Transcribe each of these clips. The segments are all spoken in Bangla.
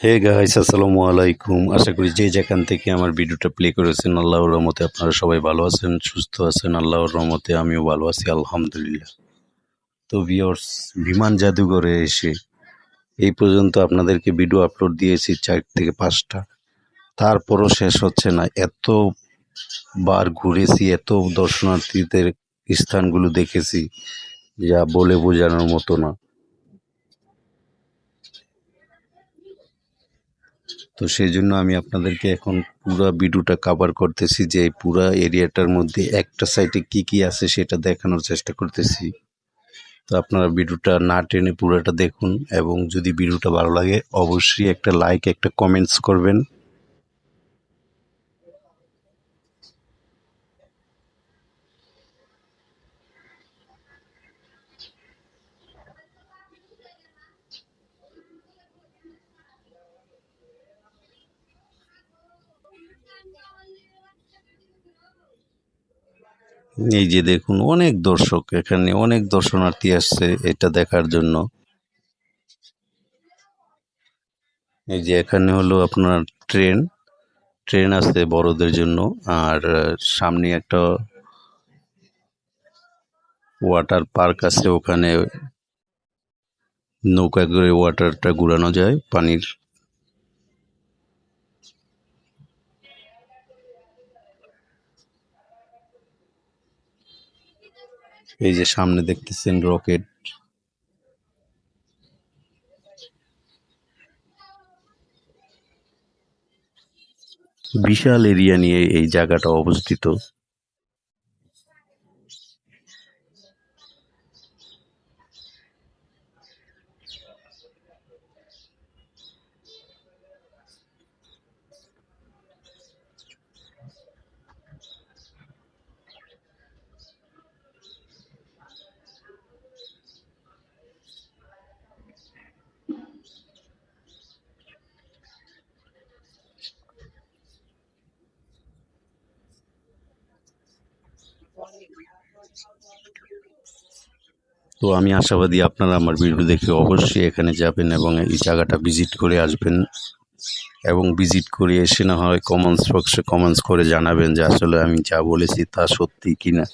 হে গাইস আসসালামু আলাইকুম। আশা করি যে যেখান থেকে আমার ভিডিওটা প্লে করেছেন, আল্লাহর রহমতে আপনারা সবাই ভালো আছেন, সুস্থ আছেন, আল্লাহর রহমতে আমিও ভালো আছি, আলহামদুলিল্লাহ। তো ভিওর্স বিমান জাদুঘরে এসে এই পর্যন্ত আপনাদেরকে ভিডিও আপলোড দিয়েছি চার থেকে পাঁচটা। তারপরও শেষ হচ্ছে না। এত বার ঘুরেছি, এত দর্শনার্থীদের স্থানগুলো দেখেছি, যা বলে বোঝানোর মতো না। তো সেই জন্য আমি আপনাদেরকে এখন পুরো ভিডিওটা কভার করতেছি যে পুরো এরিয়াটার মধ্যে একটা সাইডে কি কি আছে সেটা দেখানোর চেষ্টা করতেছি। তো আপনারা ভিডিওটা না টেনে পুরোটা দেখুন এবং যদি ভিডিওটা ভালো লাগে, অবশ্যই একটা লাইক একটা কমেন্টস করবেন। এই যে দেখুন, অনেক দর্শক এখানে, অনেক দর্শনার্থী আসছে এটা দেখার জন্য। এই যে এখানে হলো আপনার ট্রেন ট্রেন আছে বড়দের জন্য, আর সামনে একটা ওয়াটার পার্ক আছে, ওখানে নৌকা করে ওয়াটারটা ঘুরানো যায়, পানির। এই যে সামনে দেখতেছেন রকেট। বিশাল এরিয়া নিয়ে এই জায়গাটা অবস্থিত। তো আমি আশাবাদী আপনারা আমার ভিডিও দেখে অবশ্যই এখানে যাবেন এবং এই জায়গাটা ভিজিট করে আসবেন এবং ভিজিট করে এসে না হয় কমেন্টস বক্সে কমেন্টস করে জানাবেন যে আসলে আমি যা বলেছি তা সত্যি কিনা।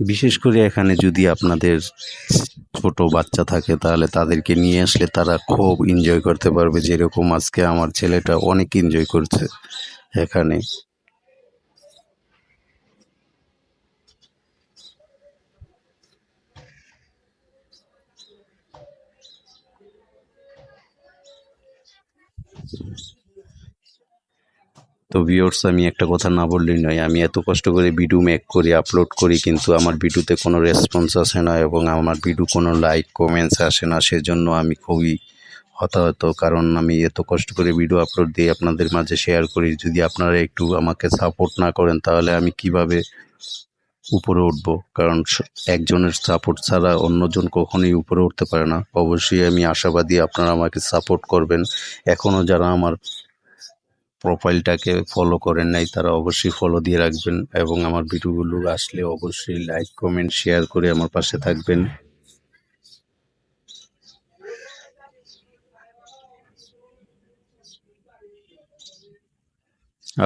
বিশেষ করে এখানে যদি আপনাদের ছোট বাচ্চা থাকে, তাহলে তাদেরকে নিয়ে আসলে তারা খুব এনজয় করতে পারবে। যেরকম আজকে আমার ছেলেটা অনেক এনজয় করছে এখানে। তো ভিউয়ার্স আমি একটা কথা না বললেই নয়, আমি এত কষ্ট করে ভিডিও মেক করি আপলোড করি, কিন্তু আমার ভিডিওতে কোনো রেসপন্স আসে না এবং আমার ভিডিও কোনো লাইক কমেন্টস আসে না, সেজন্য আমি খুবই হতাহত। কারণ আমি এত কষ্ট করে ভিডিও আপলোড দিয়ে আপনাদের মাঝে শেয়ার করি, যদি আপনারা একটু আমাকে সাপোর্ট না করেন, তাহলে আমি কীভাবে উপরে উঠব? কারণ একজনের সাপোর্ট ছাড়া অন্যজন কখনোই উপরে উঠতে পারে না। অবশ্যই আমি আশাবাদী আপনারা আমাকে সাপোর্ট করবেন। এখনও যারা আমার প্রোফাইলটাকে ফলো করেন নাই, তারা অবশ্যই ফলো দিয়ে রাখবেন এবং আমার ভিডিওগুলো আসলে অবশ্যই লাইক কমেন্ট শেয়ার করে আমার পাশে থাকবেন।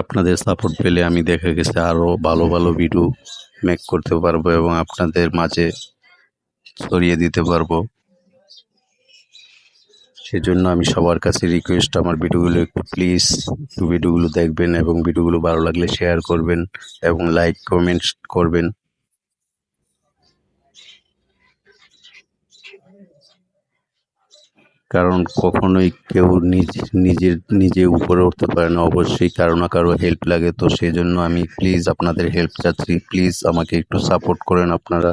আপনাদের সাপোর্ট পেলে আমি দেখা গেছে আরও ভালো ভালো ভিডিও মেক করতে পারব এবং আপনাদের মাঝে ছড়িয়ে দিতে পারব। সেজন্য আমি সবার কাছে রিকোয়েস্ট আমার ভিডিওগুলো একটু প্লিজ একটু ভিডিওগুলো দেখবেন এবং ভিডিওগুলো ভালো লাগলে শেয়ার করবেন এবং লাইক কমেন্ট করবেন। কারণ কখনোই কেউ নিজ, নিজের, নিজে উপরে উঠতে পারে না। অবশ্যই কারও না কারও হেল্প লাগে, তো সেই জন্য আমি প্লিজ আপনাদের হেল্প চাচ্ছি। প্লিজ আমাকে একটু সাপোর্ট করেন আপনারা।